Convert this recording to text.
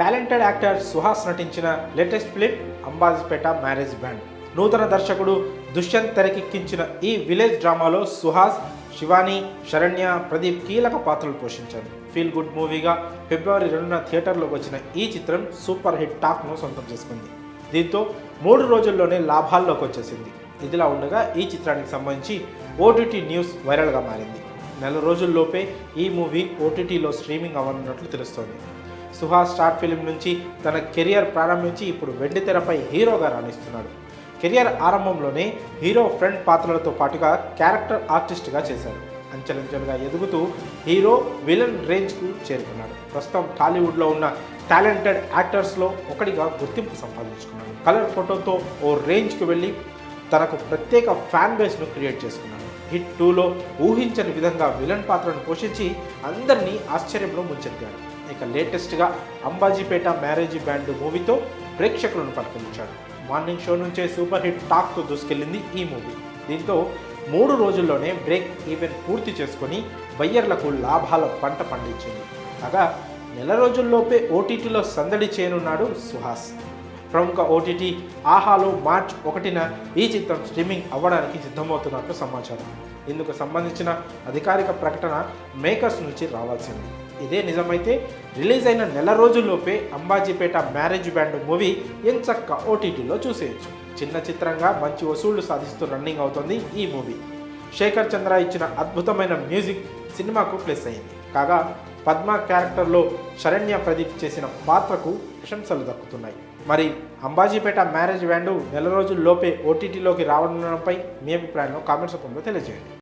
Talented actor Suhas నటించిన latest film Ambajipeta marriage band. నూతన దర్శకుడు దుష్యంత్ తెరకెక్కించిన ఈ విలేజ్ డ్రామాలో సుహాస్ శివాని శరణ్య ప్రదీప్ కీలక పాత్రలు పోషించారు. ఫీల్ గుడ్ మూవీగా ఫిబ్రవరి రెండున థియేటర్లోకి వచ్చిన ఈ చిత్రం సూపర్ హిట్ టాక్ను సొంతం చేసుకుంది. దీంతో మూడు రోజుల్లోనే లాభాల్లోకి వచ్చేసింది. ఇదిలా ఉండగా ఈ చిత్రానికి సంబంధించి ఓటీటీ న్యూస్ వైరల్గా మారింది. నెల రోజుల్లోపే ఈ మూవీ ఓటీటీలో స్ట్రీమింగ్ అవ్వనున్నట్లు తెలుస్తోంది. సుహాస్ స్టార్ట్ ఫిలిం నుంచి తన కెరియర్ ప్రారంభించి ఇప్పుడు వెండి తెరపై హీరోగా రాణిస్తున్నాడు. కెరియర్ ఆరంభంలోనే హీరో ఫ్రెండ్ పాత్రలతో పాటుగా క్యారెక్టర్ ఆర్టిస్ట్గా చేశాడు. అంచెలంచెలుగా ఎదుగుతూ హీరో విలన్ రేంజ్కు చేరుకున్నాడు. ప్రస్తుతం టాలీవుడ్లో ఉన్న టాలెంటెడ్ యాక్టర్స్లో ఒకటిగా గుర్తింపు సంపాదించుకున్నాడు. కలర్ ఫోటోతో ఓ రేంజ్కి వెళ్ళి తనకు ప్రత్యేక ఫ్యాన్ బేస్ను క్రియేట్ చేసుకున్నాడు. హిట్ టూలో ఊహించని విధంగా విలన్ పాత్రను పోషించి అందరినీ ఆశ్చర్యంలో ముంచెత్తాడు. ఇక లేటెస్ట్గా అంబాజీపేట మ్యారేజ్ బ్యాండ్ మూవీతో ప్రేక్షకులను పట్టుకుంటాడు మార్నింగ్ షో నుంచే సూపర్ హిట్ టాక్తో దూసుకెళ్ళింది ఈ మూవీ. దీంతో మూడు రోజుల్లోనే బ్రేక్ ఈవెన్ పూర్తి చేసుకొని బయ్యర్లకు లాభాల పంట పండించింది. కాగా నెల రోజుల్లోపే ఓటీటీలో సందడి చేయనున్నాడు సుహాస్. ప్రముఖ ఓటీటీ ఆహాలో మార్చ్ ఒకటిన ఈ చిత్రం స్ట్రీమింగ్ అవ్వడానికి సిద్ధమవుతున్నట్లు సమాచారం. ఇందుకు సంబంధించిన అధికారిక ప్రకటన మేకర్స్ నుంచి రావాల్సింది. ఇదే నిజమైతే రిలీజ్ అయిన నెల రోజుల్లోపే అంబాజీపేట మ్యారేజ్ బ్యాండ్ మూవీ ఎంచక్క ఓటీటీలో చూసేయచ్చు. చిన్న చిత్రంగా మంచి వసూళ్ళు సాధిస్తూ రన్నింగ్ అవుతుంది ఈ మూవీ. శేఖర్ చంద్ర ఇచ్చిన అద్భుతమైన మ్యూజిక్ సినిమాకు ప్లస్ అయింది. కాగా పద్మ క్యారెక్టర్లో శరణ్య ప్రదీప్ చేసిన పాత్రకు ప్రశంసలు దక్కుతున్నాయి. మరి అంబాజీపేట మ్యారేజ్ బ్యాండు నెల రోజుల్లోపే ఓటీటీలోకి రావడంపై మీ అభిప్రాయంలో కామెంట్స్ రూపంలో తెలియజేయండి.